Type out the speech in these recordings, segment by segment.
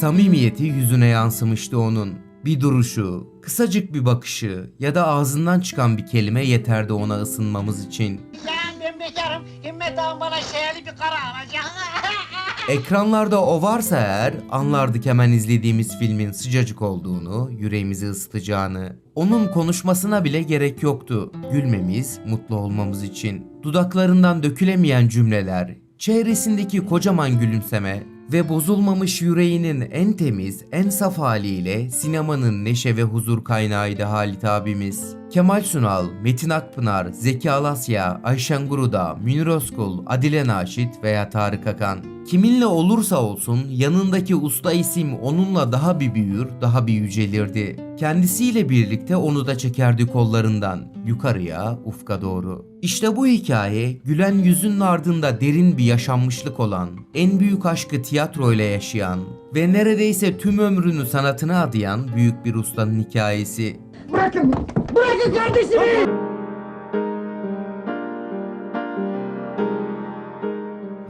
Samimiyeti yüzüne yansımıştı onun. Bir duruşu, kısacık bir bakışı ya da ağzından çıkan bir kelime yeterdi ona ısınmamız için. Yani ben bekarım. Himmet ağam bana şehirli bir kara alacak. Ekranlarda o varsa eğer anlardık hemen izlediğimiz filmin sıcacık olduğunu, yüreğimizi ısıtacağını. Onun konuşmasına bile gerek yoktu. Gülmemiz, mutlu olmamız için. Dudaklarından dökülemeyen cümleler, çehresindeki kocaman gülümseme ve bozulmamış yüreğinin en temiz, en saf haliyle sinemanın neşe ve huzur kaynağıydı Halit abimiz. Kemal Sunal, Metin Akpınar, Zeki Alasya, Ayşen Guruda, Münir Özkul, Adile Naşit veya Tarık Akan. Kiminle olursa olsun yanındaki usta isim onunla daha bir büyür, daha bir yücelirdi. Kendisiyle birlikte onu da çekerdi kollarından, yukarıya, ufka doğru. İşte bu hikaye gülen yüzünün ardında derin bir yaşanmışlık olan, en büyük aşkı tiyatro ile yaşayan ve neredeyse tüm ömrünü sanatına adayan büyük bir ustanın hikayesi. Bırakın. Bırakın kardeşimi.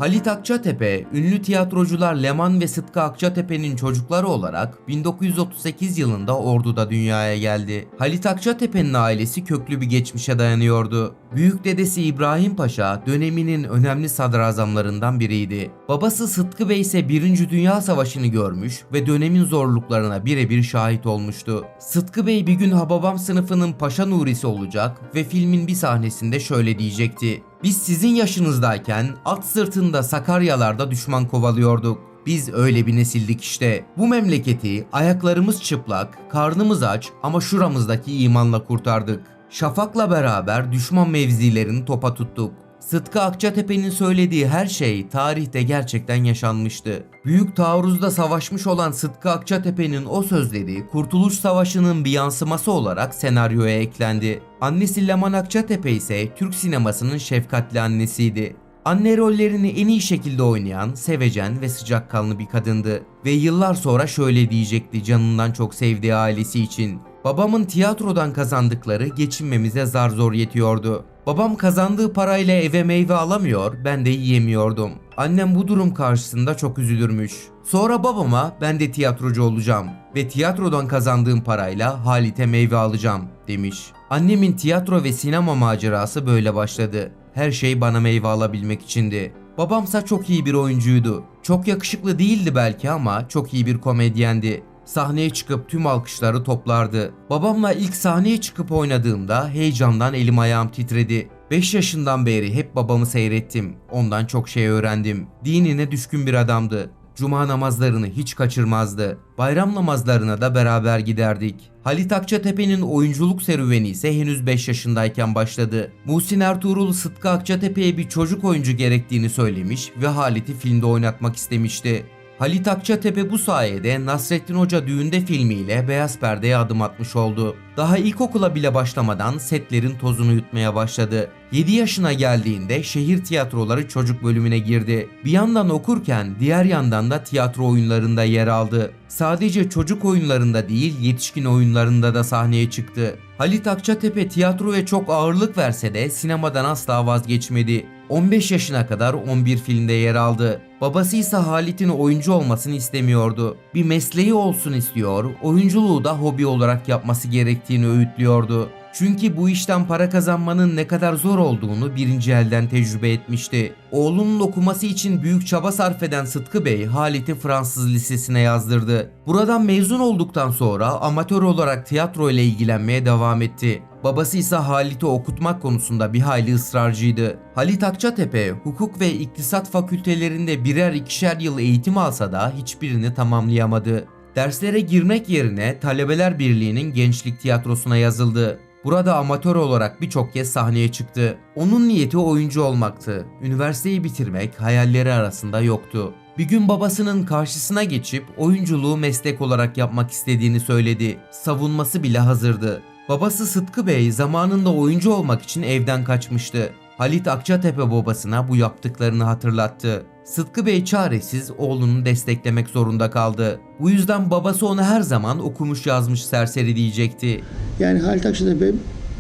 Halit Akçatepe, ünlü tiyatrocular Leman ve Sıtkı Akçatepe'nin çocukları olarak 1938 yılında Ordu'da dünyaya geldi. Halit Akçatepe'nin ailesi köklü bir geçmişe dayanıyordu. Büyük dedesi İbrahim Paşa döneminin önemli sadrazamlarından biriydi. Babası Sıtkı Bey ise 1. Dünya Savaşı'nı görmüş ve dönemin zorluklarına birebir şahit olmuştu. Sıtkı Bey bir gün Hababam sınıfının Paşa Nurisi olacak ve filmin bir sahnesinde şöyle diyecekti. Biz sizin yaşınızdayken at sırtında Sakaryalarda düşman kovalıyorduk. Biz öyle bir nesildik işte. Bu memleketi ayaklarımız çıplak, karnımız aç ama şuramızdaki imanla kurtardık. Şafak'la beraber düşman mevzilerini topa tuttuk. Sıtkı Akçatepe'nin söylediği her şey tarihte gerçekten yaşanmıştı. Büyük taarruzda savaşmış olan Sıtkı Akçatepe'nin o sözleri Kurtuluş Savaşı'nın bir yansıması olarak senaryoya eklendi. Annesi Leman Akçatepe ise Türk sinemasının şefkatli annesiydi. Anne rollerini en iyi şekilde oynayan, sevecen ve sıcakkanlı bir kadındı. Ve yıllar sonra şöyle diyecekti canından çok sevdiği ailesi için. Babamın tiyatrodan kazandıkları geçinmemize zar zor yetiyordu. Babam kazandığı parayla eve meyve alamıyor, ben de yiyemiyordum. Annem bu durum karşısında çok üzülürmüş. Sonra babama ben de tiyatrocu olacağım ve tiyatrodan kazandığım parayla Halit'e meyve alacağım demiş. Annemin tiyatro ve sinema macerası böyle başladı. Her şey bana meyve alabilmek içindi. Babamsa çok iyi bir oyuncuydu. Çok yakışıklı değildi belki ama çok iyi bir komedyendi. Sahneye çıkıp tüm alkışları toplardı. Babamla ilk sahneye çıkıp oynadığımda heyecandan elim ayağım titredi. 5 yaşından beri hep babamı seyrettim. Ondan çok şey öğrendim. Dinine düşkün bir adamdı. Cuma namazlarını hiç kaçırmazdı. Bayram namazlarına da beraber giderdik. Halit Akçatepe'nin oyunculuk serüveni ise henüz 5 yaşındayken başladı. Muhsin Ertuğrul Sıtkı Akçatepe'ye bir çocuk oyuncu gerektiğini söylemiş ve Halit'i filmde oynatmak istemişti. Halit Akçatepe bu sayede Nasrettin Hoca Düğünde filmiyle beyaz perdeye adım atmış oldu. Daha ilkokula bile başlamadan setlerin tozunu yutmaya başladı. 7 yaşına geldiğinde şehir tiyatroları çocuk bölümüne girdi. Bir yandan okurken diğer yandan da tiyatro oyunlarında yer aldı. Sadece çocuk oyunlarında değil yetişkin oyunlarında da sahneye çıktı. Halit Akçatepe tiyatroya çok ağırlık verse de sinemadan asla vazgeçmedi. 15 yaşına kadar 11 filmde yer aldı. Babası ise Halit'in oyuncu olmasını istemiyordu. Bir mesleği olsun istiyor, oyunculuğu da hobi olarak yapması gerektiğini öğütlüyordu. Çünkü bu işten para kazanmanın ne kadar zor olduğunu birinci elden tecrübe etmişti. Oğlunun okuması için büyük çaba sarf eden Sıtkı Bey, Halit'i Fransız lisesine yazdırdı. Buradan mezun olduktan sonra amatör olarak tiyatro ile ilgilenmeye devam etti. Babası ise Halit'i okutmak konusunda bir hayli ısrarcıydı. Halit Akçatepe, hukuk ve iktisat fakültelerinde birer ikişer yıl eğitim alsa da hiçbirini tamamlayamadı. Derslere girmek yerine Talebeler Birliği'nin gençlik tiyatrosuna yazıldı. Burada amatör olarak birçok kez sahneye çıktı. Onun niyeti oyuncu olmaktı. Üniversiteyi bitirmek hayalleri arasında yoktu. Bir gün babasının karşısına geçip oyunculuğu meslek olarak yapmak istediğini söyledi. Savunması bile hazırdı. Babası Sıtkı Bey zamanında oyuncu olmak için evden kaçmıştı. Halit Akçatepe babasına bu yaptıklarını hatırlattı. Sıtkı Bey çaresiz oğlunu desteklemek zorunda kaldı. Bu yüzden babası ona her zaman okumuş yazmış serseri diyecekti. Yani Halit Akçatepe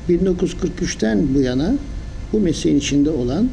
1943'ten bu yana bu mesleğin içinde olan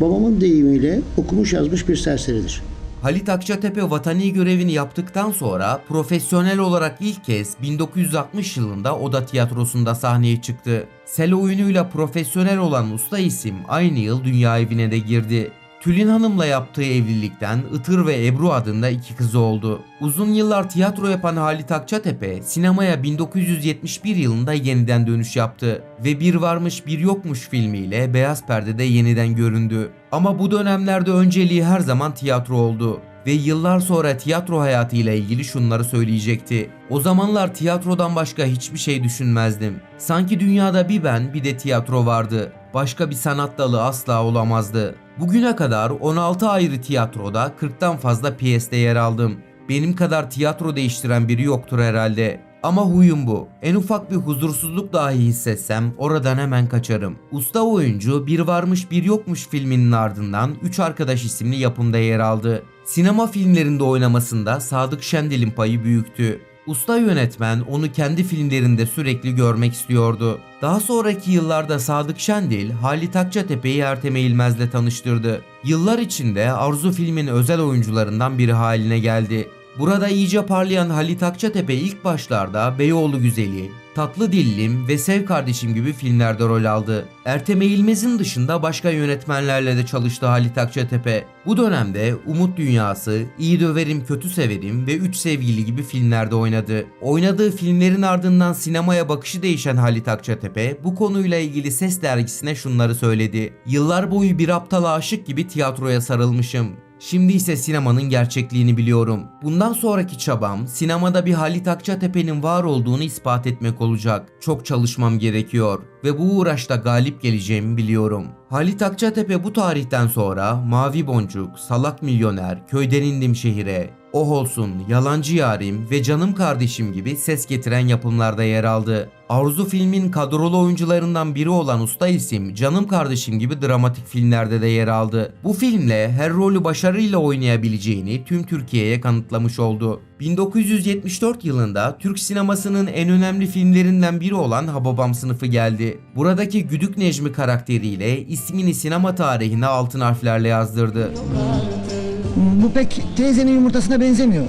babamın deyimiyle okumuş yazmış bir serseridir. Halit Akçatepe vatani görevini yaptıktan sonra profesyonel olarak ilk kez 1960 yılında Oda Tiyatrosu'nda sahneye çıktı. Sel oyunuyla profesyonel olan usta isim aynı yıl dünya evine de girdi. Tülin Hanım'la yaptığı evlilikten Itır ve Ebru adında iki kızı oldu. Uzun yıllar tiyatro yapan Halit Akçatepe sinemaya 1971 yılında yeniden dönüş yaptı ve Bir Varmış Bir Yokmuş filmiyle beyaz perdede yeniden göründü. Ama bu dönemlerde önceliği her zaman tiyatro oldu ve yıllar sonra tiyatro hayatıyla ilgili şunları söyleyecekti. O zamanlar tiyatrodan başka hiçbir şey düşünmezdim. Sanki dünyada bir ben bir de tiyatro vardı. Başka bir sanat dalı asla olamazdı. Bugüne kadar 16 ayrı tiyatroda 40'tan fazla piyeste yer aldım. Benim kadar tiyatro değiştiren biri yoktur herhalde. Ama huyum bu. En ufak bir huzursuzluk dahi hissetsem oradan hemen kaçarım. Usta oyuncu Bir Varmış Bir Yokmuş filminin ardından 3 Arkadaş isimli yapımda yer aldı. Sinema filmlerinde oynamasında Sadık Şendil'in payı büyüktü. Usta yönetmen onu kendi filmlerinde sürekli görmek istiyordu. Daha sonraki yıllarda Sadık Şendil, Halit Akçatepe'yi Ertem Eğilmez'le tanıştırdı. Yıllar içinde Arzu filmin özel oyuncularından biri haline geldi. Burada iyice parlayan Halit Akçatepe ilk başlarda Beyoğlu Güzeli, Tatlı Dillim ve Sev Kardeşim gibi filmlerde rol aldı. Ertem Eğilmez'in dışında başka yönetmenlerle de çalıştı Halit Akçatepe. Bu dönemde Umut Dünyası, İyi Döverim Kötü Severim ve Üç Sevgili gibi filmlerde oynadı. Oynadığı filmlerin ardından sinemaya bakışı değişen Halit Akçatepe bu konuyla ilgili Ses dergisine şunları söyledi. Yıllar boyu bir aptala aşık gibi tiyatroya sarılmışım. Şimdi ise sinemanın gerçekliğini biliyorum. Bundan sonraki çabam sinemada bir Halit Akçatepe'nin var olduğunu ispat etmek olacak. Çok çalışmam gerekiyor ve bu uğraşta galip geleceğimi biliyorum. Halit Akçatepe bu tarihten sonra Mavi Boncuk, Salak Milyoner, Köyden indim şehire, Oh olsun, Yalancı Yarim ve Canım Kardeşim gibi ses getiren yapımlarda yer aldı. Arzu filmin kadrolu oyuncularından biri olan usta isim Canım Kardeşim gibi dramatik filmlerde de yer aldı. Bu filmle her rolü başarıyla oynayabileceğini tüm Türkiye'ye kanıtlamış oldu. 1974 yılında Türk sinemasının en önemli filmlerinden biri olan Hababam sınıfı geldi. Buradaki Güdük Necmi karakteriyle ismini sinema tarihine altın harflerle yazdırdı. Bu pek teyzenin yumurtasına benzemiyor.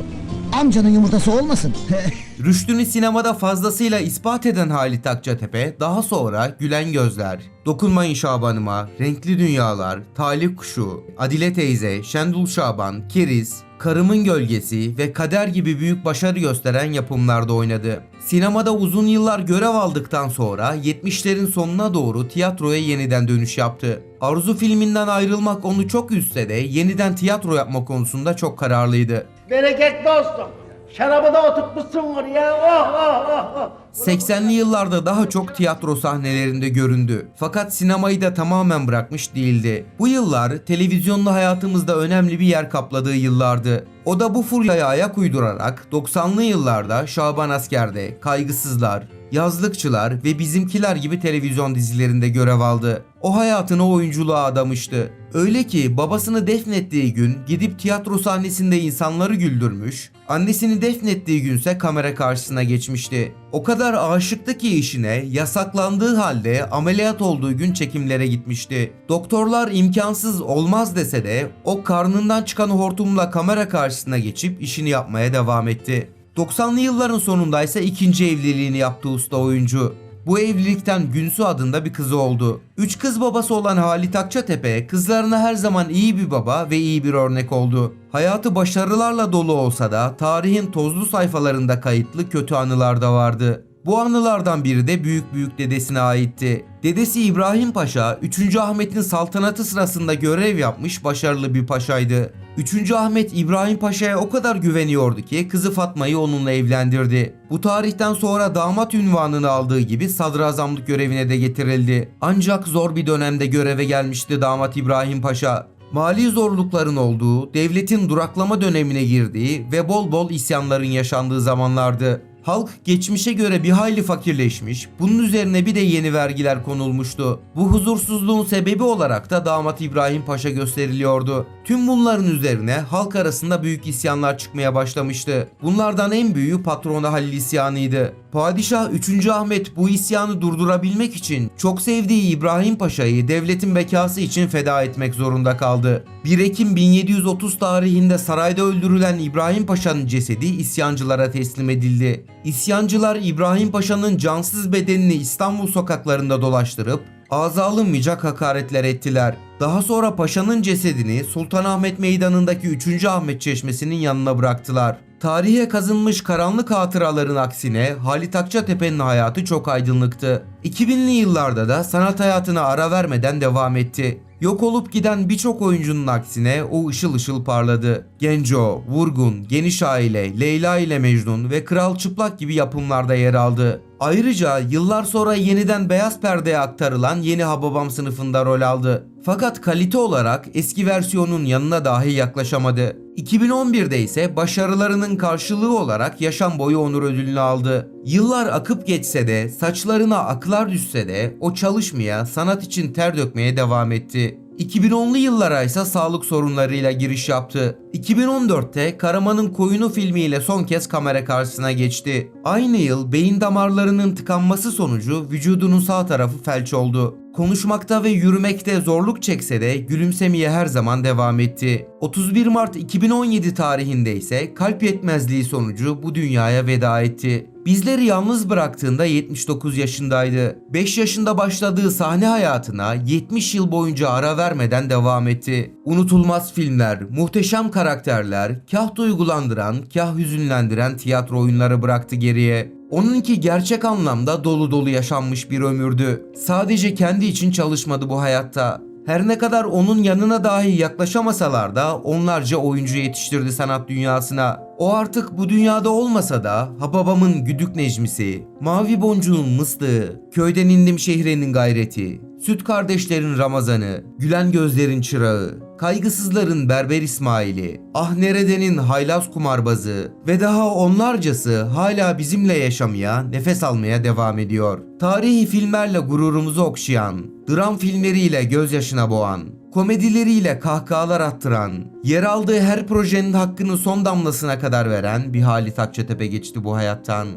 Amcanın yumurtası olmasın. Rüştünü sinemada fazlasıyla ispat eden Halit Akçatepe daha sonra Gülen Gözler, Dokunmayın Şabanıma, Renkli Dünyalar, Talih Kuşu, Adile Teyze, Şendul Şaban, Keriz, Karımın Gölgesi ve Kader gibi büyük başarı gösteren yapımlarda oynadı. Sinemada uzun yıllar görev aldıktan sonra 70'lerin sonuna doğru tiyatroya yeniden dönüş yaptı. Arzu filminden ayrılmak onu çok üzse de yeniden tiyatro yapma konusunda çok kararlıydı. Bereketli olsun. Şarabı da oturtmuşsun oraya. Oh oh oh oh. 80'li yıllarda daha çok tiyatro sahnelerinde göründü. Fakat sinemayı da tamamen bırakmış değildi. Bu yıllar televizyonlu hayatımızda önemli bir yer kapladığı yıllardı. O da bu furyaya ayak uydurarak 90'lı yıllarda Şaban Asker'de, Kaygısızlar, Yazlıkçılar ve Bizimkiler gibi televizyon dizilerinde görev aldı. O hayatını oyunculuğa adamıştı. Öyle ki babasını defnettiği gün gidip tiyatro sahnesinde insanları güldürmüş, annesini defnettiği günse kamera karşısına geçmişti. O kadar aşıktı ki işine yasaklandığı halde ameliyat olduğu gün çekimlere gitmişti. Doktorlar imkansız olmaz dese de o karnından çıkan hortumla kamera karşısına geçip işini yapmaya devam etti. 90'lı yılların sonunda ise ikinci evliliğini yaptı usta oyuncu. Bu evlilikten Günsu adında bir kızı oldu. Üç kız babası olan Halit Akçatepe kızlarına her zaman iyi bir baba ve iyi bir örnek oldu. Hayatı başarılarla dolu olsa da tarihin tozlu sayfalarında kayıtlı kötü anılar da vardı. Bu anılardan biri de büyük büyük dedesine aitti. Dedesi İbrahim Paşa 3. Ahmet'in saltanatı sırasında görev yapmış başarılı bir paşaydı. 3. Ahmet İbrahim Paşa'ya o kadar güveniyordu ki kızı Fatma'yı onunla evlendirdi. Bu tarihten sonra damat ünvanını aldığı gibi sadrazamlık görevine de getirildi. Ancak zor bir dönemde göreve gelmişti damat İbrahim Paşa. Mali zorlukların olduğu, devletin duraklama dönemine girdiği ve bol bol isyanların yaşandığı zamanlardı. Halk geçmişe göre bir hayli fakirleşmiş, bunun üzerine bir de yeni vergiler konulmuştu. Bu huzursuzluğun sebebi olarak da damat İbrahim Paşa gösteriliyordu. Tüm bunların üzerine halk arasında büyük isyanlar çıkmaya başlamıştı. Bunlardan en büyüğü patrona Halil isyanıydı. Padişah 3. Ahmet bu isyanı durdurabilmek için çok sevdiği İbrahim Paşa'yı devletin bekası için feda etmek zorunda kaldı. 1 Ekim 1730 tarihinde sarayda öldürülen İbrahim Paşa'nın cesedi isyancılara teslim edildi. İsyancılar İbrahim Paşa'nın cansız bedenini İstanbul sokaklarında dolaştırıp ağza alınmayacak hakaretler ettiler. Daha sonra paşanın cesedini Sultanahmet Meydanı'ndaki 3. Ahmet Çeşmesi'nin yanına bıraktılar. Tarihe kazınmış karanlık hatıraların aksine Halit Akçatepe'nin hayatı çok aydınlıktı. 2000'li yıllarda da sanat hayatına ara vermeden devam etti. Yok olup giden birçok oyuncunun aksine o ışıl ışıl parladı. Genco, Vurgun, Geniş Aile, Leyla ile Mecnun ve Kral Çıplak gibi yapımlarda yer aldı. Ayrıca yıllar sonra yeniden beyaz perdeye aktarılan Yeni Hababam sınıfında rol aldı. Fakat kalite olarak eski versiyonun yanına dahi yaklaşamadı. 2011'de ise başarılarının karşılığı olarak yaşam boyu onur ödülünü aldı. Yıllar akıp geçse de, saçlarına aklar düşse de o çalışmaya, sanat için ter dökmeye devam etti. 2010'lu yıllara ise sağlık sorunlarıyla giriş yaptı. 2014'te Karaman'ın Koyunu filmiyle son kez kamera karşısına geçti. Aynı yıl beyin damarlarının tıkanması sonucu vücudunun sağ tarafı felç oldu. Konuşmakta ve yürümekte zorluk çekse de gülümsemeye her zaman devam etti. 31 Mart 2017 tarihinde ise kalp yetmezliği sonucu bu dünyaya veda etti. Bizleri yalnız bıraktığında 79 yaşındaydı. 5 yaşında başladığı sahne hayatına 70 yıl boyunca ara vermeden devam etti. Unutulmaz filmler, muhteşem karakterler, kah duygulandıran, kah hüzünlendiren tiyatro oyunları bıraktı geriye. Onunki gerçek anlamda dolu dolu yaşanmış bir ömürdü. Sadece kendi için çalışmadı bu hayatta. Her ne kadar onun yanına dahi yaklaşamasalar da onlarca oyuncu yetiştirdi sanat dünyasına. O artık bu dünyada olmasa da Hababam'ın güdük necmisi, Mavi Boncuğun mıstığı, Köyden indim şehrenin gayreti, Süt kardeşlerin Ramazanı, Gülen gözlerin çırağı, Kaygısızların Berber İsmail'i, Ah Nerede'nin haylaz kumarbazı ve daha onlarcası hala bizimle yaşamaya, nefes almaya devam ediyor. Tarihi filmlerle gururumuzu okşayan, dram filmleriyle gözyaşına boğan, komedileriyle kahkahalar attıran, yer aldığı her projenin hakkını son damlasına kadar veren bir Halit Akçatepe geçti bu hayattan.